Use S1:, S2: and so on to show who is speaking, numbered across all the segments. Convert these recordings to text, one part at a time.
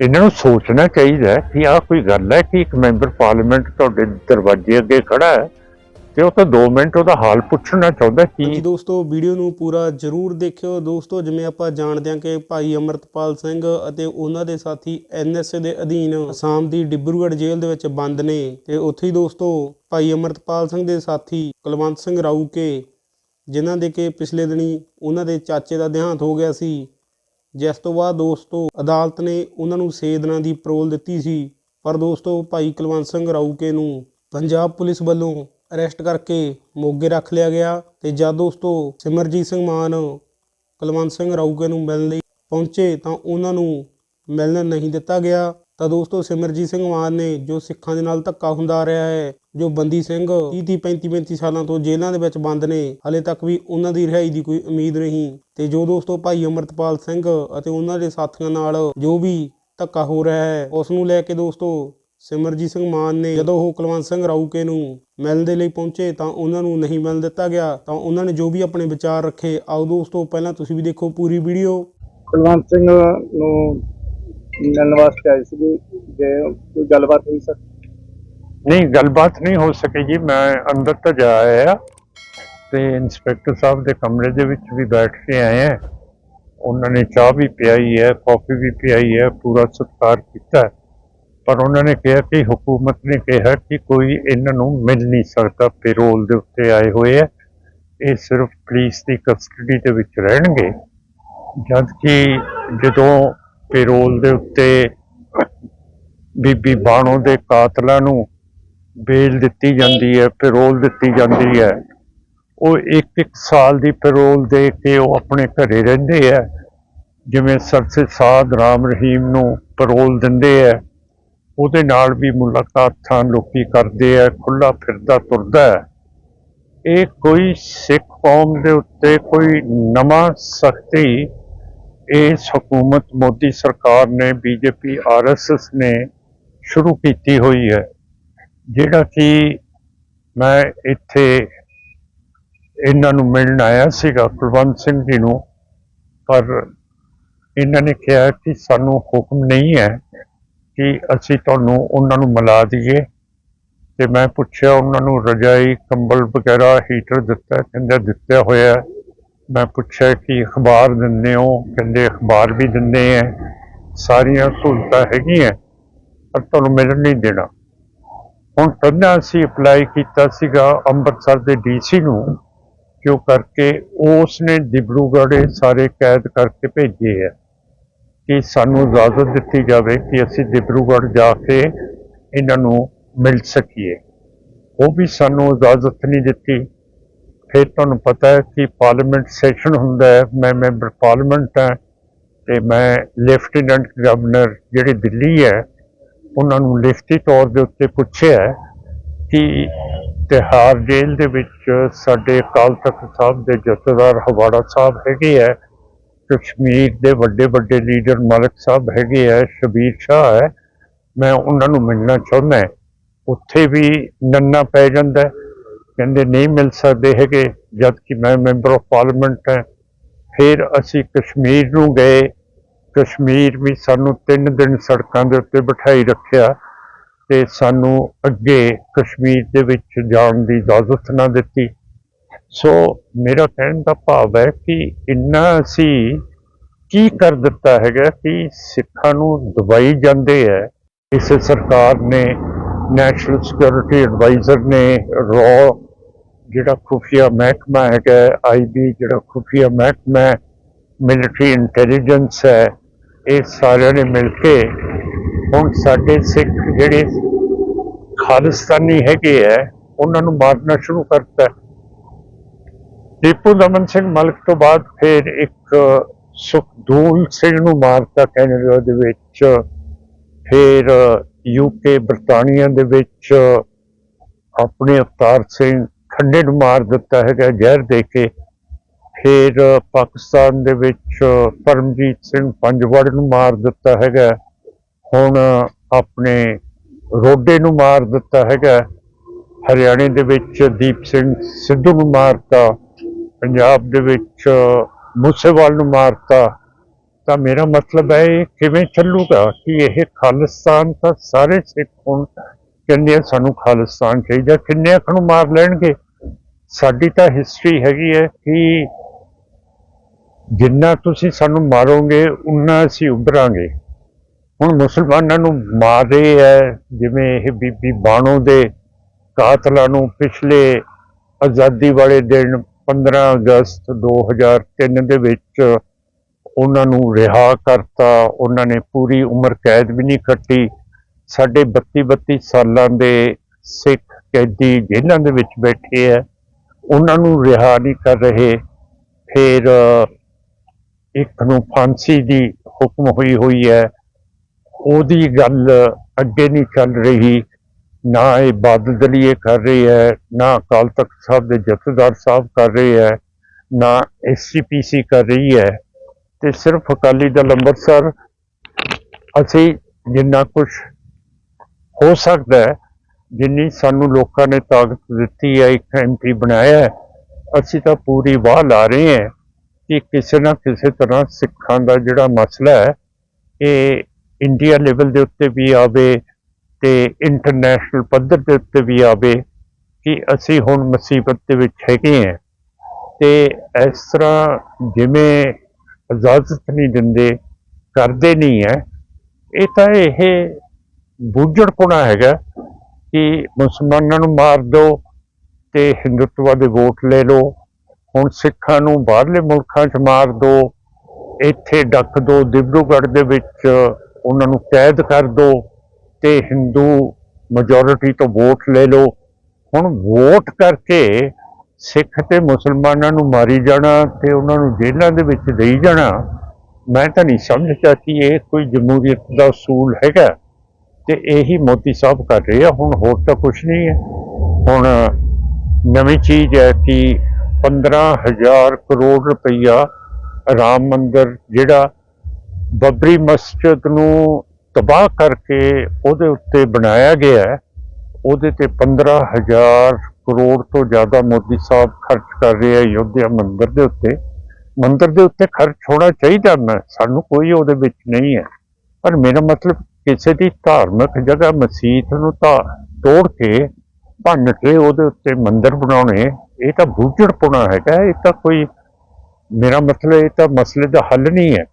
S1: ਇਹਨਾਂ ਨੂੰ ਸੋਚਣਾ ਚਾਹੀਦਾ ਕਿ ਆਹ ਕੋਈ ਗੱਲ ਹੈ ਕਿ ਇੱਕ ਮੈਂਬਰ ਪਾਰਲੀਮੈਂਟ ਤੁਹਾਡੇ ਦਰਵਾਜ਼ੇ ਅੱਗੇ ਖੜਾ ਹੈ ਤੇ ਉਹ ਤਾਂ 2 ਮਿੰਟ ਉਹਦਾ ਹਾਲ ਪੁੱਛਣਾ ਚਾਹੁੰਦਾ
S2: ਜੀ ਦੋਸਤੋ, ਵੀਡੀਓ ਨੂੰ ਪੂਰਾ ਜ਼ਰੂਰ ਦੇਖਿਓ। ਦੋਸਤੋ, ਜਿਵੇਂ ਆਪਾਂ ਜਾਣਦੇ ਹਾਂ ਕਿ ਭਾਈ ਅਮਰਤਪਾਲ ਸਿੰਘ ਅਤੇ ਉਹਨਾਂ ਦੇ ਸਾਥੀ ਐਨਐਸਏ ਦੇ ਅਧੀਨ ਅਸਾਮ ਦੀ ਡਿਬਰੂਗੜ੍ਹ ਜੇਲ੍ਹ ਦੇ ਵਿੱਚ ਬੰਦ ਨੇ ਤੇ ਉੱਥੇ ਹੀ ਦੋਸਤੋ, ਭਾਈ ਅਮਰਤਪਾਲ ਸਿੰਘ ਦੇ ਸਾਥੀ ਕੁਲਵੰਤ ਸਿੰਘ ਰਾਊਕੇ, ਜਿਨ੍ਹਾਂ ਦੇ ਕਿ ਪਿਛਲੇ ਦਿਨੀ ਉਹਨਾਂ ਦੇ ਚਾਚੇ ਦਾ ਦੇਹਾਂਤ ਹੋ ਗਿਆ ਸੀ ਜਿਸ ਤੋਂ ਬਾਅਦ ਦੋਸਤੋ ਅਦਾਲਤ ਨੇ ਉਹਨਾਂ ਨੂੰ 6 ਦਿਨਾਂ ਦੀ ਪਰੋਲ ਦਿੱਤੀ ਸੀ। ਪਰ ਦੋਸਤੋ ਭਾਈ ਕੁਲਵੰਤ ਸਿੰਘ ਰਾਊਕੇ ਨੂੰ ਪੰਜਾਬ ਪੁਲਿਸ ਵੱਲੋਂ ਅਰੈਸਟ ਕਰਕੇ ਮੋਗੇ ਰੱਖ ਲਿਆ ਗਿਆ ਤੇ ਜਦ ਦੋਸਤੋ ਸਿਮਰਜੀਤ ਸਿੰਘ ਮਾਨ ਕੁਲਵੰਤ ਸਿੰਘ ਰਾਊਕੇ ਨੂੰ ਮਿਲਣ ਲਈ ਪਹੁੰਚੇ ਤਾਂ ਉਹਨਾਂ ਨੂੰ ਮਿਲਣ ਨਹੀਂ ਦਿੱਤਾ ਗਿਆ। ਤਾਂ ਦੋਸਤੋ ਸਿਮਰਜੀਤ ਸਿੰਘ ਮਾਨ ਨੇ ਜੋ ਸਿੱਖਾਂ ਦੇ ਨਾਲ ਧੱਕਾ ਹੁੰਦਾ ਆ ਰਿਹਾ ਹੈ, ਜੋ ਬੰਦੀ ਸਿੰਘ 30 30 35 35 ਸਾਲਾਂ ਤੋਂ ਜੇਲ੍ਹਾਂ ਦੇ ਵਿੱਚ ਬੰਦ ਨੇ, ਹਲੇ ਤੱਕ ਵੀ ਉਹਨਾਂ ਦੀ ਰਿਹਾਈ ਦੀ ਕੋਈ ਉਮੀਦ ਨਹੀਂ। ਤੇ ਜੋ ਦੋਸਤੋ ਭਾਈ ਅਮਰਤਪਾਲ ਸਿੰਘ ਅਤੇ ਉਹਨਾਂ ਦੇ ਸਾਥੀਆਂ ਨਾਲ ਜੋ ਵੀ ਧੱਕਾ ਹੋ ਰਿਹਾ ਹੈ, ਉਸ ਨੂੰ ਲੈ ਕੇ ਦੋਸਤੋ ਸਿਮਰਜੀਤ ਸਿੰਘ ਮਾਨ ਨੇ ਜਦੋਂ ਉਹ ਕੁਲਵੰਤ ਸਿੰਘ ਰਾਊਕੇ ਨੂੰ ਮਿਲਣ ਦੇ ਲਈ ਪਹੁੰਚੇ ਤਾਂ ਉਹਨਾਂ ਨੂੰ ਨਹੀਂ ਮਿਲਣ ਦਿੱਤਾ ਗਿਆ। ਤਾਂ ਉਹਨਾਂ ਨੇ ਜੋ ਵੀ ਆਪਣੇ ਵਿਚਾਰ ਰੱਖੇ, ਆਓ ਦੋਸਤੋ ਪਹਿਲਾਂ ਤੁਸੀਂ ਵੀ ਦੇਖੋ ਪੂਰੀ ਵੀਡੀਓ।
S3: ਕੁਲਵੰਤ ਸਿੰਘ ਨੂੰ ਮਿਲਣ ਵਾਸਤੇ ਆਏ ਸੀਗੇ, ਜੇ ਕੋਈ ਗੱਲਬਾਤ ਹੋਈ ਸਰ?
S1: ਨਹੀਂ, ਗੱਲਬਾਤ ਨਹੀਂ ਹੋ ਸਕੀ ਜੀ, ਮੈਂ ਅੰਦਰ ਤਾਂ ਜਾ ਆਇਆ ਤੇ ਇੰਸਪੈਕਟਰ ਸਾਹਿਬ ਦੇ ਕਮਰੇ ਦੇ ਵਿੱਚ ਵੀ ਬੈਠ ਕੇ ਆਏ ਆ। ਉਹਨਾਂ ਨੇ ਚਾਹ ਵੀ ਪਿਆਈ ਹੈ, ਕਾਫੀ ਵੀ ਪਿਆਈ ਹੈ, ਪੂਰਾ ਸਤਿਕਾਰ ਕੀਤਾ ਪਰ ਉਹਨਾਂ ਨੇ ਕਿਹਾ ਕਿ ਹਕੂਮਤ ਨੇ ਕਿਹਾ ਕਿ ਕੋਈ ਇਹਨਾਂ ਨੂੰ ਮਿਲ ਨਹੀਂ ਸਕਦਾ, ਪੈਰੋਲ ਦੇ ਉੱਤੇ ਆਏ ਹੋਏ ਆ। ਇਹ ਸਿਰਫ ਪੁਲਿਸ ਦੀ ਕਸਟਡੀ ਦੇ ਵਿੱਚ ਰਹਿਣਗੇ। ਜਦ ਕਿ ਜਦੋਂ ਪੈਰੋਲ ਦੇ ਉੱਤੇ ਬੀਬੀ ਬਾਣੋ ਦੇ ਕਾਤਲਾਂ ਨੂੰ ਬੇਲ ਦਿੱਤੀ ਜਾਂਦੀ ਹੈ, ਪੈਰੋਲ ਦਿੱਤੀ ਜਾਂਦੀ ਹੈ। ਉਹ ਇੱਕ ਇੱਕ ਸਾਲ ਦੀ ਪੈਰੋਲ ਦੇ ਕੇ ਉਹ ਆਪਣੇ ਘਰੇ ਰਹਿੰਦੇ ਆ ਜਿਵੇਂ ਸਰਸੇ ਸਾਧ ਰਾਮ ਰਹੀਮ ਨੂੰ ਪੈਰੋਲ ਦਿੰਦੇ ਆ ਉਹਦੇ ਨਾਲ ਵੀ ਮੁਲਾਕਾਤਾਂ ਲੋਕੀ ਕਰਦੇ ਆ ਖੁੱਲਾ ਫਿਰਦਾ ਤੁਰਦਾ ਇਹ ਕੋਈ ਸਿੱਖ ਕੌਮ ਦੇ ਉੱਤੇ ਕੋਈ ਨਵਾਂ ਸਖਤੀ ਇਸ ਹਕੂਮਤ ਮੋਦੀ ਸਰਕਾਰ ਨੇ, ਬੀਜੇਪੀ ਆਰਐਸਐਸ ਨੇ ਸ਼ੁਰੂ ਕੀਤੀ ਹੋਈ ਹੈ, ਜਿਹੜਾ ਕਿ ਮੈਂ ਇੱਥੇ ਇਹਨਾਂ ਨੂੰ ਮਿਲਣ ਆਇਆ ਸੀਗਾ, ਕੁਲਵੰਤ ਸਿੰਘ ਜੀ ਨੂੰ, ਪਰ ਇਹਨਾਂ ਨੇ ਕਿਹਾ ਕਿ ਸਾਨੂੰ ਹੁਕਮ ਨਹੀਂ ਹੈ ਕਿ ਅਸੀਂ ਤੁਹਾਨੂੰ ਉਹਨਾਂ ਨੂੰ ਮਿਲਾ ਦਈਏ। ਤੇ ਮੈਂ ਪੁੱਛਿਆ, ਉਹਨਾਂ ਨੂੰ ਰਜਾਈ, ਕੰਬਲ ਵਗੈਰਾ, ਹੀਟਰ ਦਿੱਤਾ, ਕਹਿੰਦਾ ਦਿੱਤਾ ਹੋਇਆ ਮੈਂ ਪੁੱਛਿਆ ਕਿ ਅਖਬਾਰ ਦਿੰਦੇ ਹੋ? ਕਹਿੰਦੇ ਅਖਬਾਰ ਵੀ ਦਿੰਦੇ ਆ ਸਾਰੀਆਂ ਸਹੂਲਤਾਂ ਹੈਗੀਆਂ, ਪਰ ਤੁਹਾਨੂੰ ਮਿਲਣ ਨਹੀਂ ਦੇਣਾ। ਹੁਣ ਪਹਿਲਾਂ ਅਸੀਂ ਅਪਲਾਈ ਕੀਤਾ ਸੀਗਾ ਅੰਮ੍ਰਿਤਸਰ ਦੇ ਡੀਸੀ ਨੂੰ ਜੋ ਕਰਕੇ ਉਸ ਨੇ ਡਿਬਰੂਗੜ੍ਹ ਇਹ ਸਾਰੇ ਕੈਦ ਕਰਕੇ ਭੇਜੇ ਆ ਕਿ ਸਾਨੂੰ ਇਜਾਜ਼ਤ ਦਿੱਤੀ ਜਾਵੇ ਕਿ ਅਸੀਂ ਡਿਬਰੂਗੜ੍ਹ ਜਾ ਕੇ ਇਹਨਾਂ ਨੂੰ ਮਿਲ ਸਕੀਏ। ਉਹ ਵੀ ਸਾਨੂੰ ਇਜਾਜ਼ਤ ਨਹੀਂ ਦਿੱਤੀ। ਫਿਰ ਤੁਹਾਨੂੰ ਪਤਾ ਹੈ ਕਿ ਪਾਰਲੀਮੈਂਟ ਸੈਸ਼ਨ ਹੁੰਦਾ ਹੈ, ਮੈਂ ਮੈਂਬਰ ਪਾਰਲੀਮੈਂਟ ਹਾਂ ਤੇ ਮੈਂ ਲੈਫਟੀਨੈਂਟ ਗਵਰਨਰ ਜਿਹੜੇ ਦਿੱਲੀ ਹੈ, ਉਹਨਾਂ ਨੂੰ ਲਿਖਤੀ ਤੌਰ ਦੇ ਉੱਤੇ ਪੁੱਛਿਆ ਕਿ ਤਿਹਾੜ ਜੇਲ੍ਹ ਦੇ ਵਿੱਚ ਸਾਡੇ ਅਕਾਲ ਤਖਤ ਸਾਹਿਬ ਦੇ ਜਥੇਦਾਰ ਹਵਾੜਾ ਸਾਹਿਬ ਹੈਗੇ ਹੈ, ਕਸ਼ਮੀਰ ਦੇ ਵੱਡੇ ਵੱਡੇ ਲੀਡਰ ਮਲਕ ਸਾਹਿਬ ਹੈਗੇ ਹੈ, ਸ਼ਬੀਰ ਸ਼ਾਹ ਹੈ, ਮੈਂ ਉਹਨਾਂ ਨੂੰ ਮਿਲਣਾ ਚਾਹੁੰਦਾ ਉੱਥੇ ਵੀ ਨੰਨਾ ਪੈ ਜਾਂਦਾ ਕਹਿੰਦੇ ਨਹੀਂ ਮਿਲ ਸਕਦੇ ਹੈਗੇ ਜਦ ਕਿ ਮੈਂ ਮੈਂਬਰ ਆਫ ਪਾਰਲੀਮੈਂਟ ਹਾਂ। ਫਿਰ ਅਸੀਂ ਕਸ਼ਮੀਰ ਨੂੰ ਗਏ। ਕਸ਼ਮੀਰ ਵੀ ਸਾਨੂੰ ਤਿੰਨ ਦਿਨ ਸੜਕਾਂ ਦੇ ਉੱਤੇ ਬਿਠਾਈ ਰੱਖਿਆ ਤੇ ਸਾਨੂੰ ਅੱਗੇ ਕਸ਼ਮੀਰ ਦੇ ਵਿੱਚ ਜਾਣ ਦੀ ਇਜਾਜ਼ਤ ਨਾ ਦਿੱਤੀ। ਸੋ ਮੇਰਾ ਕਹਿਣ ਦਾ ਭਾਵ ਹੈ ਕਿ ਇੰਨਾ ਅਸੀਂ ਕੀ ਕਰ ਦਿੱਤਾ ਹੈਗਾ ਕਿ ਸਿੱਖਾਂ ਨੂੰ ਦਬਾਈ ਜਾਂਦੇ ਹੈ। ਇਸ ਸਰਕਾਰ ਨੇ ਨੈਸ਼ਨਲ ਸਿਕਿਉਰਿਟੀ ਐਡਵਾਈਜ਼ਰ ਨੇ ਰੋ ਜਿਹੜਾ ਖੁਫੀਆ ਮਹਿਕਮਾ ਹੈਗਾ ਆਈਬੀ ਜਿਹੜਾ ਖੁਫੀਆ ਮਹਿਕਮਾ ਮਿਲਟਰੀ ਇੰਟੈਲੀਜੈਂਸ ਹੈ, ਇਹ ਸਾਰਿਆਂ ਨੇ ਮਿਲ ਕੇ ਹੁਣ ਸਾਡੇ ਸਿੱਖ ਜਿਹੜੇ ਖਾਲਿਸਤਾਨੀ ਹੈਗੇ ਹੈ ਉਹਨਾਂ ਨੂੰ ਮਾਰਨਾ ਸ਼ੁਰੂ ਕਰਤਾ। ਦੀਪੂ ਦਮਨ ਸਿੰਘ ਮਲਕ ਤੋਂ ਬਾਅਦ ਫਿਰ ਇੱਕ ਸੁਖਦੂਲ ਸਿੰਘ ਨੂੰ ਮਾਰਤਾ ਕੈਨੇਡਾ ਦੇ ਵਿੱਚ, ਫਿਰ ਯੂਕੇ ਬਰਤਾਨੀਆ ਦੇ ਵਿੱਚ, ਆਪਣੇ ਅਵਤਾਰ ਸਿੰਘ ਖੰਡੇ ਨੂੰ ਮਾਰ ਦਿੱਤਾ ਹੈਗਾ ਜ਼ਹਿਰ ਦੇ ਕੇ। ਫਿਰ ਪਾਕਿਸਤਾਨ ਦੇ ਵਿੱਚ ਪਰਮਜੀਤ ਸਿੰਘ ਪੰਜਵੜ ਨੂੰ ਮਾਰ ਦਿੱਤਾ ਹੈਗਾ। ਹੁਣ ਆਪਣੇ ਰੋਡੇ ਨੂੰ ਮਾਰ ਦਿੱਤਾ ਹੈਗਾ। ਹਰਿਆਣੇ ਦੇ ਵਿੱਚ ਦੀਪ ਸਿੰਘ ਸਿੱਧੂ ਨੂੰ ਮਾਰਤਾ। ਪੰਜਾਬ ਦੇ ਵਿੱਚ ਮੂਸੇਵਾਲ ਨੂੰ ਮਾਰਤਾ। ਤਾਂ ਮੇਰਾ ਮਤਲਬ ਹੈ ਇਹ ਕਿਵੇਂ ਚੱਲੂਗਾ ਕਿ ਇਹ ਖਾਲਿਸਤਾਨ ਤਾਂ ਸਾਰੇ ਸਿੱਖ ਹੁਣ। ਕਹਿੰਦੇ ਆ, ਸਾਨੂੰ ਖਾਲਿਸਤਾਨ ਚਾਹੀਦਾ, ਕਿੰਨੇ ਅੱਖ ਨੂੰ ਮਾਰ ਲੈਣਗੇ? ਸਾਡੀ ਤਾਂ ਹਿਸਟਰੀ ਹੈਗੀ ਹੈ ਕਿ ਜਿੰਨਾ ਤੁਸੀਂ ਸਾਨੂੰ ਮਾਰੋਗੇ, ਉਨਾ ਅਸੀਂ ਉਭਰਾਂਗੇ। ਹੁਣ ਮੁਸਲਮਾਨਾਂ ਨੂੰ ਮਾਰ ਰਹੇ ਹੈ ਜਿਵੇਂ ਇਹ ਬੀਬੀ ਬਾਣੋ ਦੇ ਕਾਤਲਾਂ ਨੂੰ ਪਿਛਲੇ ਆਜ਼ਾਦੀ ਵਾਲੇ ਦਿਨ 15 ਅਗਸਤ 2003 ਦੇ ਵਿੱਚ ਉਹਨਾਂ ਨੂੰ ਰਿਹਾ ਕਰਤਾ, ਉਹਨਾਂ ਨੇ ਪੂਰੀ ਉਮਰ ਕੈਦ ਵੀ ਨਹੀਂ ਕੱਟੀ। ਸਾਡੇ 32 32 ਸਾਲਾਂ ਦੇ ਸਿੱਖ ਕੈਦੀ ਜੇਲ੍ਹਾਂ ਦੇ ਵਿੱਚ ਬੈਠੇ ਹੈ ਉਹਨਾਂ ਨੂੰ ਰਿਹਾ ਨਹੀਂ ਕਰ ਰਹੇ। ਫਿਰ, ਇੱਕ ਨੂੰ ਫਾਂਸੀ ਦੀ ਹੁਕਮ ਹੋਈ ਹੋਈ ਹੈ। ਉਹਦੀ ਗੱਲ ਅੱਗੇ ਨਹੀਂ ਚੱਲ ਰਹੀ। ਨਾ ਇਹ ਬਾਦਲ ਦਲੀਏ ਕਰ ਰਹੀ ਹੈ, ਨਾ ਅਕਾਲ ਤਖਤ ਸਾਹਿਬ ਦੇ ਜਥੇਦਾਰ ਸਾਹਿਬ ਕਰ ਰਹੇ ਹੈ, ਨਾ ਐਸਜੀਪੀਸੀ ਕਰ ਰਹੀ ਹੈ। ਤੇ ਸਿਰਫ ਅਕਾਲੀ ਦਲ ਅੰਮ੍ਰਿਤਸਰ, ਅਸੀਂ ਜਿੰਨਾ ਕੁਝ ਹੋ ਸਕਦਾ ਹੈ, ਜਿੰਨੀ ਸਾਨੂੰ ਲੋਕਾਂ ਨੇ ਤਾਕਤ ਦਿੱਤੀ ਹੈ, ਇੱਕ ਐਮਪੀ ਬਣਾਇਆ ਹੈ, ਅਸੀਂ ਤਾਂ ਪੂਰੀ ਵਾਹ ਲਾ ਰਹੇ ਹਾਂ ਕਿ ਕਿਸੇ ਨਾ ਕਿਸੇ ਤਰ੍ਹਾਂ ਸਿੱਖਾਂ ਦਾ ਜਿਹੜਾ ਮਸਲਾ ਹੈ, ਇਹ ਇੰਡੀਆ ਲੈਵਲ ਦੇ ਉੱਤੇ ਵੀ ਆਵੇ ਤੇ ਇੰਟਰਨੈਸ਼ਨਲ ਪੱਧਰ ਦੇ ਉੱਤੇ ਵੀ ਆਵੇ ਕਿ ਅਸੀਂ ਹੁਣ ਮੁਸੀਬਤ ਦੇ ਵਿੱਚ ਹੈਗੇ ਹਾਂ। ਤੇ ਇਸ ਤਰ੍ਹਾਂ ਜਿਵੇਂ ਇਜਾਜ਼ਤ ਨਹੀਂ ਦਿੰਦੇ, ਕਰਦੇ ਨਹੀਂ ਹੈ, ਇਹ ਤਾਂ ਇਹ ਬੁੱਝੜਪੁਣਾ ਹੈਗਾ ਕਿ ਮੁਸਲਮਾਨਾਂ ਨੂੰ ਮਾਰ ਦਿਓ ਤੇ ਹਿੰਦੂਤਵਾ ਦੇ ਵੋਟ ਲੈ ਲਓ। ਹੁਣ ਸਿੱਖਾਂ ਨੂੰ ਬਾਹਰਲੇ ਮੁਲਕਾਂ 'ਚ ਮਾਰ ਦਿਓ, ਇੱਥੇ ਡੱਕ ਦਿਓ ਦਿਬਰੂਗੜ੍ਹ ਦੇ ਵਿੱਚ ਉਹਨਾਂ ਨੂੰ ਕੈਦ ਕਰ ਦਿਓ ਤੇ ਹਿੰਦੂ ਮੈਜੋਰਿਟੀ ਤੋਂ ਵੋਟ ਲੈ ਲਓ। ਹੁਣ ਵੋਟ ਕਰਕੇ ਸਿੱਖ ਤੇ ਮੁਸਲਮਾਨਾਂ ਨੂੰ ਮਾਰੀ ਜਾਣਾ ਤੇ ਉਹਨਾਂ ਨੂੰ ਜੇਲ੍ਹਾਂ ਦੇ ਵਿੱਚ ਦੇਈ ਜਾਣਾ, ਮੈਂ ਤਾਂ ਨਹੀਂ ਸਮਝਦਾ ਕਿ ਇਹ ਕੋਈ ਜਮਹੂਰੀਅਤ ਦਾ ਅਸੂਲ ਹੈਗਾ। ਤੇ ਇਹੀ ਮੋਦੀ ਸਾਹਿਬ ਕਰ ਰਹੇ ਆ। ਹੁਣ ਹੋਰ ਤਾਂ ਕੁਝ ਨਹੀਂ ਹੈ। ਹੁਣ ਨਵੀਂ ਚੀਜ਼ ਹੈ ਕਿ 15000 ਕਰੋੜ ਰੁਪਈਆ ਰਾਮ ਮੰਦਰ ਜਿਹੜਾ ਬੱਬਰੀ ਮਸਜਿਦ ਨੂੰ ਤਬਾਹ ਕਰਕੇ ਉਹਦੇ ਉੱਤੇ ਬਣਾਇਆ ਗਿਆ ਹੈ, ਉਹਦੇ ਤੇ 15000 ਕਰੋੜ ਤੋਂ ਜ਼ਿਆਦਾ ਮੋਦੀ ਸਾਹਿਬ ਖਰਚ ਕਰ ਰਹੇ ਆ ਯੋਧਿਆ ਮੰਦਰ ਦੇ ਉੱਤੇ। ਮੰਦਰ ਦੇ ਉੱਤੇ ਖਰਚ ਹੋਣਾ ਚਾਹੀਦਾ ਮੈਂ ਸਾਨੂੰ ਕੋਈ ਉਹਦੇ ਵਿੱਚ ਨਹੀਂ ਹੈ। ਪਰ ਮੇਰਾ ਮਤਲਬ ਕਿਸੇ ਦੀ ਧਾਰਮਿਕ ਜਗ੍ਹਾ ਮਸਜਿਦ ਨੂੰ ਤਾਂ ਤੋੜ ਕੇ ਭੰਨ ਕੇ ਉਹਦੇ ਉੱਤੇ ਮੰਦਿਰ ਬਣਾਉਣੇ, ਇਹ ਤਾਂ ਬੁੱਝੜਪੁਣਾ ਹੈਗਾ, ਇਹ ਤਾਂ ਕੋਈ ਮੇਰਾ ਮਤਲਬ ਇਹ ਤਾਂ ਮਸਲੇ ਦਾ ਹੱਲ ਨਹੀਂ ਹੈ।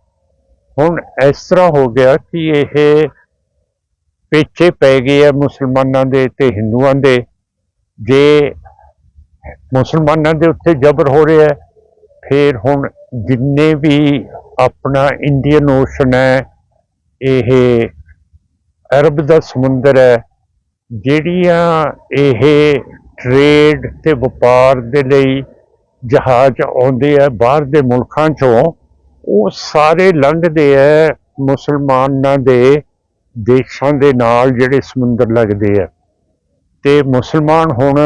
S1: ਹੁਣ ਇਸ ਤਰ੍ਹਾਂ ਹੋ ਗਿਆ ਕਿ ਇਹ ਪਿੱਛੇ ਪੈ ਗਏ ਆ ਮੁਸਲਮਾਨਾਂ ਦੇ ਤੇ ਹਿੰਦੂਆਂ ਦੇ। ਜੇ ਮੁਸਲਮਾਨਾਂ ਦੇ ਉੱਤੇ ਜ਼ਬਰ ਹੋ ਰਿਹਾ ਹੈ ਫਿਰ ਹੁਣ ਜਿੰਨੇ ਵੀ ਆਪਣਾ ਇੰਡੀਅਨ ਓਸ਼ਨ ਹੈ, ਇਹ ਅਰਬ ਦਾ ਸਮੁੰਦਰ ਹੈ, ਜਿਹੜੀਆਂ ਇਹ ਟ੍ਰੇਡ ਤੇ ਵਪਾਰ ਦੇ ਲਈ ਜਹਾਜ਼ ਆਉਂਦੇ ਆ ਬਾਹਰ ਦੇ ਮੁਲਕਾਂ ਚੋਂ, ਉਹ ਸਾਰੇ ਲੰਘਦੇ ਆ ਮੁਸਲਮਾਨਾਂ ਦੇ ਦੇਸ਼ਾਂ ਦੇ ਨਾਲ ਜਿਹੜੇ ਸਮੁੰਦਰ ਲੱਗਦੇ ਆ। ਤੇ ਮੁਸਲਮਾਨ ਹੁਣ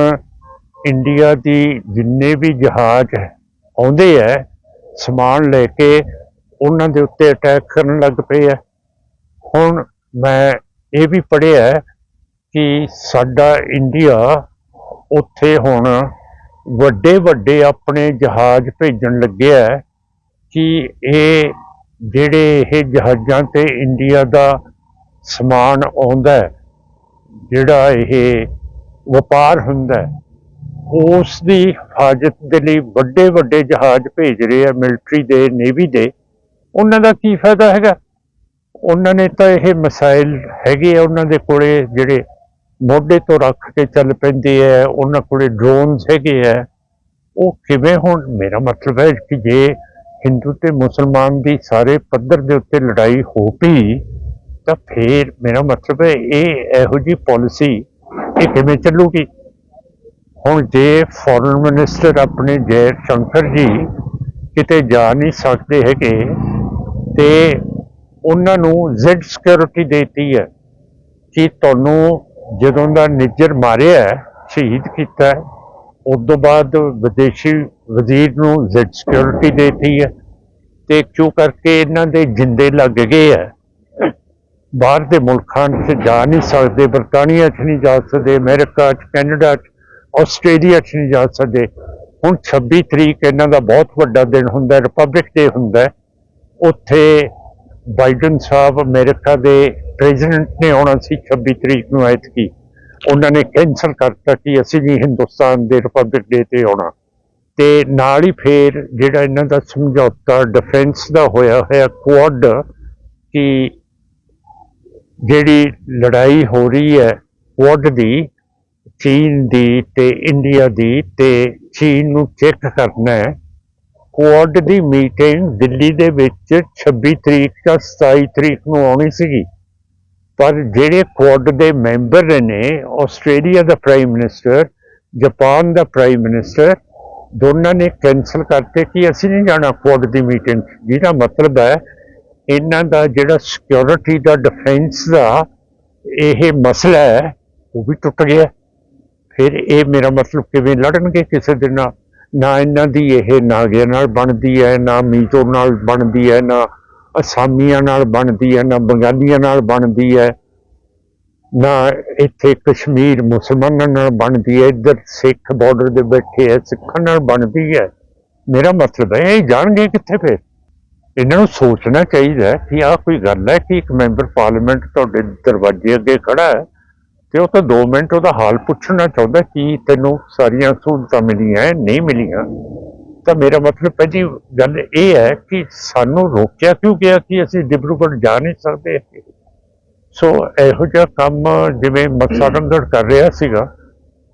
S1: ਇੰਡੀਆ ਦੀ ਜਿੰਨੇ ਵੀ ਜਹਾਜ਼ ਆਉਂਦੇ ਆ, ਸਮਾਨ ਲੈ ਕੇ ਉਹਨਾਂ ਦੇ ਉੱਤੇ ਅਟੈਕ ਕਰਨ ਲੱਗ ਪਏ ਆ। ਹੁਣ ਮੈਂ ਇਹ ਵੀ ਪੜ੍ਹਿਆ ਕਿ ਸਾਡਾ ਇੰਡੀਆ ਉੱਥੇ ਹੁਣ ਵੱਡੇ ਵੱਡੇ ਆਪਣੇ ਜਹਾਜ਼ ਭੇਜਣ ਲੱਗਿਆ ਹੈ ਕਿ ਇਹ ਜਿਹੜੇ ਇਹ ਜਹਾਜ਼ਾਂ ਤੇ ਇੰਡੀਆ ਦਾ ਸਮਾਨ ਆਉਂਦਾ ਜਿਹੜਾ ਇਹ ਵਪਾਰ ਹੁੰਦਾ ਉਸ ਦੀ ਹਿਫਾਜ਼ਤ ਦੇ ਲਈ ਵੱਡੇ ਵੱਡੇ ਜਹਾਜ਼ ਭੇਜ ਰਹੇ ਆ ਮਿਲਟਰੀ ਦੇ ਨੇਵੀ ਦੇ, ਉਹਨਾਂ ਦਾ ਕੀ ਫਾਇਦਾ ਹੈਗਾ? ਉਹਨਾਂ ਨੇ ਤਾਂ ਇਹ ਮਸਾਇਲ ਹੈਗੇ ਆ, ਉਹਨਾਂ ਦੇ ਕੋਲੇ ਜਿਹੜੇ ਮੋਢੇ ਤੋਂ ਰੱਖ ਕੇ ਚੱਲ ਪੈਂਦੇ ਆ, ਉਹਨਾਂ ਕੋਲੇ ਡਰੋਨਸ ਹੈਗੇ ਆ। ਉਹ ਕਿਵੇਂ ਹੁਣ? ਮੇਰਾ ਮਤਲਬ ਹੈ ਕਿ ਜੇ ਹਿੰਦੂ ਤੇ ਮੁਸਲਮਾਨ ਦੀ ਸਾਰੇ ਪੱਧਰ ਦੇ ਉੱਤੇ ਲੜਾਈ ਹੋ ਪਈ, ਤਾਂ ਫੇਰ ਮੇਰਾ ਮਤਲਬ ਹੈ ਇਹ ਇਹੋ ਜੀ ਪਾਲਿਸੀ ਇਹ ਕਿਵੇਂ ਚੱਲੂਗੀ? ਹੁਣ ਜੇ ਫੋਰਨ ਮਿਨਿਸਟਰ ਆਪਣੇ ਜੈ ਸ਼ੰਕਰ ਜੀ ਕਿਤੇ ਜਾ ਨਹੀਂ ਸਕਦੇ ਹੈਗੇ, ਤੇ ਉਹਨਾਂ ਨੂੰ ਜ਼ੈਡ ਸਿਕਿਉਰਿਟੀ ਦੇਤੀ ਹੈ ਕਿ ਤੁਹਾਨੂੰ ਜਦੋਂ ਦਾ ਨਿੱਜਰ ਮਾਰਿਆ ਸ਼ਹੀਦ ਕੀਤਾ ਹੈ, ਉਸ ਤੋਂ ਬਾਅਦ ਵਿਦੇਸ਼ੀ ਵਜ਼ੀਰ ਨੂੰ ਜ਼ੈਡ ਸਿਕਿਉਰਿਟੀ ਦੇਤੀ ਹੈ ਤੇ ਕਿਉਂ ਕਰਕੇ ਇਹਨਾਂ ਦੇ ਜਿੰਦੇ ਲੱਗ ਗਏ ਹੈ? ਬਾਹਰ ਦੇ ਮੁਲਕਾਂ 'ਚ ਜਾ ਨਹੀਂ ਸਕਦੇ ਬਰਤਾਨੀਆ 'ਚ ਨਹੀਂ ਜਾ ਸਕਦੇ ਅਮਰੀਕਾ 'ਚ ਕੈਨੇਡਾ 'ਚ ਆਸਟ੍ਰੇਲੀਆ 'ਚ ਨਹੀਂ ਜਾ ਸਕਦੇ। ਹੁਣ 26 ਤਰੀਕ ਇਹਨਾਂ ਦਾ ਬਹੁਤ ਵੱਡਾ ਦਿਨ ਹੁੰਦਾ ਰਿਪਬਲਿਕ ਡੇ ਹੁੰਦਾ ਉੱਥੇ ਬਾਈਡਨ ਸਾਹਿਬ ਅਮਰੀਕਾ ਦੇ ਪ੍ਰੈਜ਼ੀਡੈਂਟ ਨੇ ਆਉਣਾ ਸੀ 26 ਤਰੀਕ ਨੂੰ ਐਤਕੀ। ਉਹਨਾਂ ਨੇ ਕੈਂਸਲ ਕਰਤਾ ਕਿ ਅਸੀਂ ਨਹੀਂ ਹਿੰਦੁਸਤਾਨ ਦੇ ਰਿਪਬਲਿਕ ਡੇ ਤੇ ਆਉਣਾ। ਤੇ ਨਾਲ ਹੀ ਫੇਰ ਜਿਹੜਾ ਇਹਨਾਂ ਦਾ ਸਮਝੌਤਾ ਡਿਫੈਂਸ ਦਾ ਹੋਇਆ ਹੋਇਆ ਕੁਆਡ ਕਿ ਜਿਹੜੀ ਲੜਾਈ ਹੋ ਰਹੀ ਹੈ ਕੁਆਡ ਦੀ, ਚੀਨ ਦੀ ਤੇ ਇੰਡੀਆ ਦੀ ਤੇ ਚੀਨ ਨੂੰ ਚੈੱਕ ਕਰਨਾ ਹੈ। ਕੁਆਡ ਦੀ ਮੀਟਿੰਗ ਦਿੱਲੀ ਦੇ ਵਿੱਚ 26 ਤਰੀਕ ਜਾਂ 27 ਤਰੀਕ ਨੂੰ ਆਉਣੀ ਸੀਗੀ। ਪਰ ਜਿਹੜੇ ਕੁਆਡ ਦੇ ਮੈਂਬਰ ਨੇ, ਆਸਟ੍ਰੇਲੀਆ ਦਾ ਪ੍ਰਾਈਮ ਮਿਨਿਸਟਰ ਜਾਪਾਨ ਦਾ ਪ੍ਰਾਈਮ ਮਿਨਿਸਟਰ ਦੋਨਾਂ ਨੇ ਕੈਨਸਲ ਕਰਤੇ ਕਿ ਅਸੀਂ ਨਹੀਂ ਜਾਣਾ ਕੁਆਡ ਦੀ ਮੀਟਿੰਗ ਜਿਹਦਾ ਮਤਲਬ ਹੈ, ਇਹਨਾਂ ਦਾ ਜਿਹੜਾ ਸਿਕਿਉਰਿਟੀ ਦਾ ਡਿਫੈਂਸ ਦਾ ਇਹ ਮਸਲਾ ਹੈ, ਉਹ ਵੀ ਟੁੱਟ ਗਿਆ। ਫਿਰ ਇਹ ਮੇਰਾ ਮਤਲਬ ਕਿਵੇਂ ਲੜਨਗੇ ਕਿਸੇ ਦੇ ਨਾਲ? ਨਾ ਇਹਨਾਂ ਦੀ ਇਹ ਨਾਗਿਆਂ ਨਾਲ ਬਣਦੀ ਹੈ, ਨਾ ਮੀਜ਼ੋ ਨਾਲ ਬਣਦੀ ਹੈ, ਨਾ ਅਸਾਮੀਆਂ ਨਾਲ ਬਣਦੀ ਹੈ, ਨਾ ਬੰਗਾਲੀਆਂ ਨਾਲ ਬਣਦੀ ਹੈ, ਨਾ ਇੱਥੇ ਕਸ਼ਮੀਰ ਮੁਸਲਮਾਨਾਂ ਨਾਲ ਬਣਦੀ ਹੈ, ਇੱਧਰ ਸਿੱਖ ਬਾਰਡਰ ਦੇ ਬੈਠੇ ਹੈ, ਸਿੱਖਾਂ ਨਾਲ ਬਣਦੀ ਹੈ। ਮੇਰਾ ਮਤਲਬ ਹੈ, ਇਹ ਜਾਣਗੇ ਕਿੱਥੇ ਫਿਰ? ਇਹਨਾਂ ਨੂੰ ਸੋਚਣਾ ਚਾਹੀਦਾ ਕਿ ਆਹ ਕੋਈ ਗੱਲ ਹੈ ਕਿ ਇੱਕ ਮੈਂਬਰ ਪਾਰਲੀਮੈਂਟ ਤੁਹਾਡੇ ਦਰਵਾਜ਼ੇ ਅੱਗੇ ਖੜਾ ਹੈ। ਤੇ ਉਹ ਤਾਂ 2 ਮਿੰਟ ਉਹਦਾ ਹਾਲ ਪੁੱਛਣਾ ਚਾਹੁੰਦਾ ਕਿ ਤੈਨੂੰ ਸਾਰੀਆਂ ਸਹੂਲਤਾਂ ਮਿਲੀਆਂ ਨਹੀਂ ਮਿਲੀਆਂ। ਤਾਂ ਮੇਰਾ ਮਤਲਬ ਪਹਿਲੀ ਗੱਲ ਇਹ ਹੈ ਕਿ ਸਾਨੂੰ ਰੋਕਿਆ ਕਿਉਂ ਗਿਆ ਕਿ ਅਸੀਂ ਡਿਬਰੂਗੜ੍ਹ ਜਾ ਨਹੀਂ ਸਕਦੇ? ਸੋ ਇਹੋ ਜਿਹਾ ਕੰਮ ਜਿਵੇਂ ਮੱਸਾ ਰੰਗੜ ਕਰ ਰਿਹਾ ਸੀਗਾ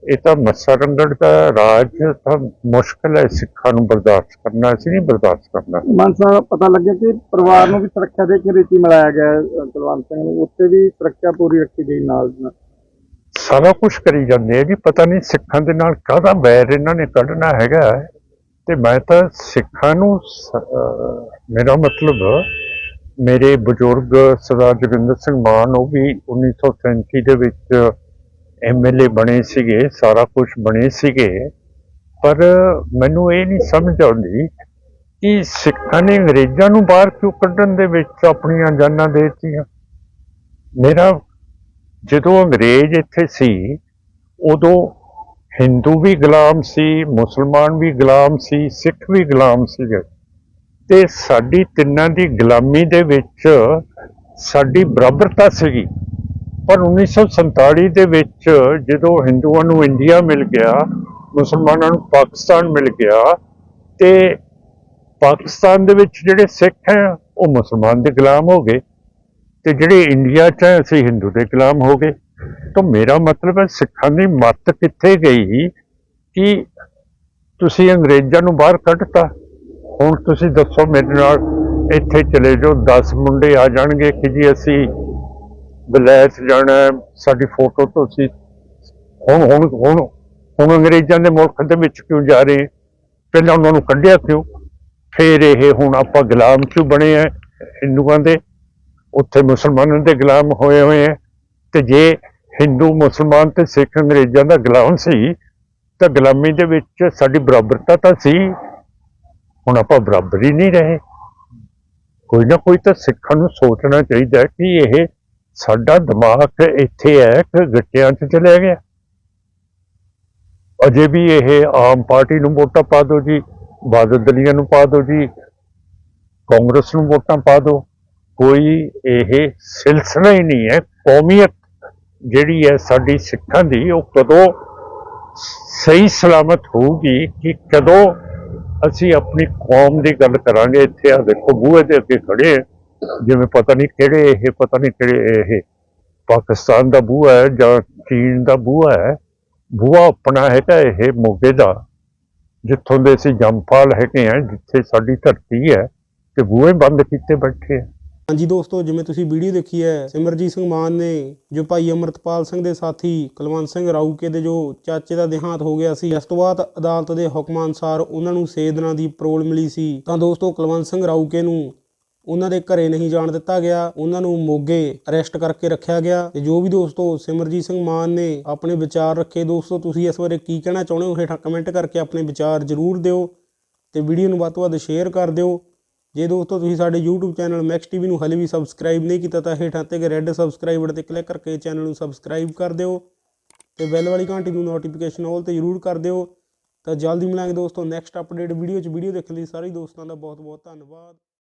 S1: ਇਹ ਤਾਂ ਮੱਸਾ ਰੰਗੜ ਦਾ ਰਾਜ ਤਾਂ ਮੁਸ਼ਕਲ ਹੈ ਸਿੱਖਾਂ ਨੂੰ ਬਰਦਾਸ਼ਤ ਕਰਨਾ ਅਸੀਂ ਨਹੀਂ ਬਰਦਾਸ਼ਤ ਕਰਨਾ।
S3: ਮਾਨ ਸਾਹਿਬ ਪਤਾ ਲੱਗਿਆ ਕਿ ਪਰਿਵਾਰ ਨੂੰ ਵੀ ਸੁਰੱਖਿਆ ਦੇ ਕੇ ਰੀਤੀ ਮਿਲਾਇਆ ਗਿਆ ਹੈ, ਕੁਲਵੰਤ ਸਿੰਘ ਨੂੰ ਉੱਤੇ ਵੀ ਸੁਰੱਖਿਆ ਪੂਰੀ ਰੱਖੀ ਗਈ ਨਾਲ।
S1: ਸਾਰਾ ਕੁਝ ਕਰੀ ਜਾਂਦੇ ਆ ਜੀ, ਪਤਾ ਨਹੀਂ ਸਿੱਖਾਂ ਦੇ ਨਾਲ ਕਾਹਦਾ ਵੈਰ ਇਹਨਾਂ ਨੇ ਕੱਢਣਾ ਹੈਗਾ ਤੇ ਮੈਂ ਤਾਂ ਸਿੱਖਾਂ ਨੂੰ ਮੇਰਾ ਮਤਲਬ ਮੇਰੇ ਬਜ਼ੁਰਗ ਸਰਦਾਰ ਜੋਗਿੰਦਰ ਸਿੰਘ ਮਾਨ, ਉਹ ਵੀ 1937 ਦੇ ਵਿੱਚ ਐਮਐਲਏ ਬਣੇ ਸੀਗੇ, ਸਾਰਾ ਕੁਝ ਬਣੇ ਸੀਗੇ। ਪਰ ਮੈਨੂੰ ਇਹ ਨਹੀਂ ਸਮਝ ਆਉਂਦੀ ਕਿ ਸਿੱਖਾਂ ਨੇ ਅੰਗਰੇਜ਼ਾਂ ਨੂੰ ਬਾਹਰ ਕਿਉਂ ਕੱਢਣ ਦੇ ਵਿੱਚ ਆਪਣੀਆਂ ਜਾਨਾਂ ਦੇ ਦਿੱਤੀਆਂ? ਮੇਰਾ ਜਦੋਂ ਅੰਗਰੇਜ਼ ਇੱਥੇ ਸੀ, ਉਦੋਂ ਹਿੰਦੂ ਵੀ ਗੁਲਾਮ ਸੀ, ਮੁਸਲਮਾਨ ਵੀ ਗੁਲਾਮ ਸੀ, ਸਿੱਖ ਵੀ ਗੁਲਾਮ ਸੀਗੇ। ਤੇ ਸਾਡੀ ਤਿੰਨਾਂ ਦੀ ਗੁਲਾਮੀ ਦੇ ਵਿੱਚ ਸਾਡੀ ਬਰਾਬਰਤਾ ਸੀਗੀ। ਪਰ 1947 ਦੇ ਵਿੱਚ ਜਦੋਂ ਹਿੰਦੂਆਂ ਨੂੰ ਇੰਡੀਆ ਮਿਲ ਗਿਆ, ਮੁਸਲਮਾਨਾਂ ਨੂੰ ਪਾਕਿਸਤਾਨ ਮਿਲ ਗਿਆ, ਤੇ ਪਾਕਿਸਤਾਨ ਦੇ ਵਿੱਚ ਜਿਹੜੇ ਸਿੱਖ ਹੈ, ਉਹ ਮੁਸਲਮਾਨ ਦੇ ਗੁਲਾਮ ਹੋ ਗਏ। ਤੇ ਜਿਹੜੇ ਇੰਡੀਆ 'ਚ ਹੈ, ਅਸੀਂ ਹਿੰਦੂ ਦੇ ਗੁਲਾਮ ਹੋ ਗਏ। ਤਾਂ ਮੇਰਾ ਮਤਲਬ ਹੈ, ਸਿੱਖਾਂ ਦੀ ਮੱਤ ਕਿੱਥੇ ਗਈ ਕਿ ਤੁਸੀਂ ਅੰਗਰੇਜ਼ਾਂ ਨੂੰ ਬਾਹਰ ਕੱਢਤਾ? ਹੁਣ ਤੁਸੀਂ ਦੱਸੋ ਮੇਰੇ ਨਾਲ, ਇੱਥੇ ਚਲੇ ਜਾਓ 10 ਮੁੰਡੇ ਆ ਜਾਣਗੇ ਕਿ ਜੀ ਅਸੀਂ ਵਿਲਾਇਤ ਜਾਣਾ ਸਾਡੀ ਫੋਟੋ ਤੁਸੀਂ ਹੁਣ ਹੁਣ ਹੁਣ ਹੁਣ ਅੰਗਰੇਜ਼ਾਂ ਦੇ ਮੁਲਕ ਦੇ ਵਿੱਚ ਕਿਉਂ ਜਾ ਰਹੇ? ਪਹਿਲਾਂ ਉਹਨਾਂ ਨੂੰ ਕੱਢਿਆ ਕਿਉਂ? ਫਿਰ ਇਹ ਹੁਣ ਆਪਾਂ ਗੁਲਾਮ ਕਿਉਂ ਬਣੇ ਆ ਹਿੰਦੂਆਂ ਦੇ ਉੱਥੇ ਮੁਸਲਮਾਨਾਂ ਦੇ ਗੁਲਾਮ ਹੋਏ ਹੋਏ ਆ। ਤੇ ਜੇ ਹਿੰਦੂ, ਮੁਸਲਮਾਨ ਤੇ ਸਿੱਖ ਅੰਗਰੇਜ਼ਾਂ ਦਾ ਗੁਲਾਮ ਸੀ, ਤਾਂ ਗੁਲਾਮੀ ਦੇ ਵਿੱਚ ਸਾਡੀ ਬਰਾਬਰਤਾ ਤਾਂ ਸੀ। ਹੁਣ ਆਪਾਂ ਬਰਾਬਰ ਹੀ ਨਹੀਂ ਰਹੇ। ਕੋਈ ਨਾ ਕੋਈ ਤਾਂ ਸਿੱਖਾਂ ਨੂੰ ਸੋਚਣਾ ਚਾਹੀਦਾ ਕਿ ਇਹ ਸਾਡਾ ਦਿਮਾਗ ਇੱਥੇ ਹੈ ਕਿ ਗੱਟਿਆਂ 'ਚ ਚਲਿਆ ਗਿਆ। ਅਜੇ ਵੀ ਇਹ ਆਮ ਪਾਰਟੀ ਨੂੰ ਵੋਟਾਂ ਪਾ ਦਿਓ ਜੀ, ਬਾਦਲ ਦਲੀਆਂ ਨੂੰ ਪਾ ਦਿਓ ਜੀ, ਕਾਂਗਰਸ ਨੂੰ ਵੋਟਾਂ ਪਾ ਦਿਓ। ਕੋਈ ਇਹ ਸਿਲਸਿਲਾ ਹੀ ਨਹੀਂ ਹੈ। ਕੌਮੀਅਤ ਜਿਹੜੀ ਹੈ ਸਾਡੀ ਸਿੱਖਾਂ ਦੀ, ਉਹ ਕਦੋਂ ਸਹੀ ਸਲਾਮਤ ਹੋਊਗੀ ਕਿ ਕਦੋਂ ਅਸੀਂ ਆਪਣੀ ਕੌਮ ਦੀ ਗੱਲ ਕਰਾਂਗੇ। ਇੱਥੇ ਆ ਦੇਖੋ, ਬੂਹੇ ਦੇ ਅੱਗੇ ਖੜੇ ਆ। ਜਿਵੇਂ ਪਤਾ ਨਹੀਂ ਕਿਹੜੇ ਇਹ, ਪਤਾ ਨਹੀਂ ਕਿਹੜੇ ਇਹ ਪਾਕਿਸਤਾਨ ਦਾ ਬੂਹਾ ਹੈ ਜਾਂ ਚੀਨ ਦਾ ਬੂਹਾ ਹੈ। ਬੂਹਾ ਆਪਣਾ ਹੈਗਾ ਇਹ ਮੋਗੇ ਦਾ, ਜਿੱਥੋਂ ਦੇ ਅਸੀਂ ਜੰਮਪਾਲ ਹੈਗੇ ਆ, ਜਿੱਥੇ ਸਾਡੀ ਧਰਤੀ ਹੈ ਤੇ ਬੂਹੇ ਬੰਦ ਕੀਤੇ ਬੈਠੇ ਆ।
S2: ਹਾਂਜੀ ਦੋਸਤੋ, ਜਿਵੇਂ ਤੁਸੀਂ ਵੀਡੀਓ ਦੇਖੀ ਹੈ, ਸਿਮਰਜੀਤ ਸਿੰਘ ਮਾਨ ਨੇ, ਜੋ ਭਾਈ ਅਮਰਤਪਾਲ ਸਿੰਘ ਦੇ ਸਾਥੀ ਕੁਲਵੰਤ ਸਿੰਘ ਰਾਊਕੇ ਦੇ ਜੋ ਚਾਚੇ ਦਾ ਦੇਹਾਂਤ ਹੋ ਗਿਆ ਸੀ, ਇਸ ਤੋਂ ਬਾਅਦ ਅਦਾਲਤ ਦੇ ਹੁਕਮਾਂ ਅਨੁਸਾਰ ਉਹਨਾਂ ਨੂੰ 6 ਦਿਨਾਂ ਦੀ ਪਰੋਲ ਮਿਲੀ ਸੀ। ਤਾਂ ਦੋਸਤੋ, ਕੁਲਵੰਤ ਸਿੰਘ ਰਾਊਕੇ ਨੂੰ ਉਹਨਾਂ ਦੇ ਘਰੇ ਨਹੀਂ ਜਾਣ ਦਿੱਤਾ ਗਿਆ, ਉਹਨਾਂ ਨੂੰ ਮੋਗੇ ਅਰੈਸਟ ਕਰਕੇ ਰੱਖਿਆ ਗਿਆ ਤੇ ਜੋ ਵੀ ਦੋਸਤੋ, ਸਿਮਰਜੀਤ ਸਿੰਘ ਮਾਨ ਨੇ ਆਪਣੇ ਵਿਚਾਰ ਰੱਖੇ, ਦੋਸਤੋ, ਤੁਸੀਂ ਇਸ ਬਾਰੇ ਕੀ ਕਹਿਣਾ ਚਾਹੁੰਦੇ ਹੋ? ਹੇਠਾਂ ਕਮੈਂਟ ਕਰਕੇ ਆਪਣੇ ਵਿਚਾਰ ਜ਼ਰੂਰ ਦਿਓ ਤੇ ਵੀਡੀਓ ਨੂੰ ਵੱਧ ਤੋਂ ਵੱਧ ਸ਼ੇਅਰ ਕਰ ਦਿਓ। ਜੇ ਦੋਸਤੋ ਤੁਸੀਂ ਸਾਡੇ YouTube ਚੈਨਲ ਮੈਕਸ ਟੀਵੀ ਨੂੰ ਹਲੇ ਵੀ ਸਬਸਕ੍ਰਾਈਬ ਨਹੀਂ ਕੀਤਾ ਤਾਂ ਹੇਠਾਂ ਤੇ ਰੈੱਡ ਸਬਸਕ੍ਰਾਈਬ ਬਟਨ ਤੇ ਕਲਿੱਕ ਕਰਕੇ ਚੈਨਲ ਨੂੰ ਸਬਸਕ੍ਰਾਈਬ ਕਰ ਦਿਓ ਤੇ ਬੈਲ ਵਾਲੀ ਘੰਟੀ ਨੂੰ ਨੋਟੀਫਿਕੇਸ਼ਨ ਆਲ ਤੇ ਜ਼ਰੂਰ ਕਰ ਦਿਓ। ਤਾਂ ਜਲਦੀ ਮਿਲਾਂਗੇ ਦੋਸਤੋ ਨੈਕਸਟ ਅਪਡੇਟ ਵੀਡੀਓ 'ਚ। ਵੀਡੀਓ ਦੇਖਣ ਲਈ ਸਾਰੇ ਦੋਸਤਾਂ ਦਾ ਬਹੁਤ ਬਹੁਤ ਧੰਨਵਾਦ।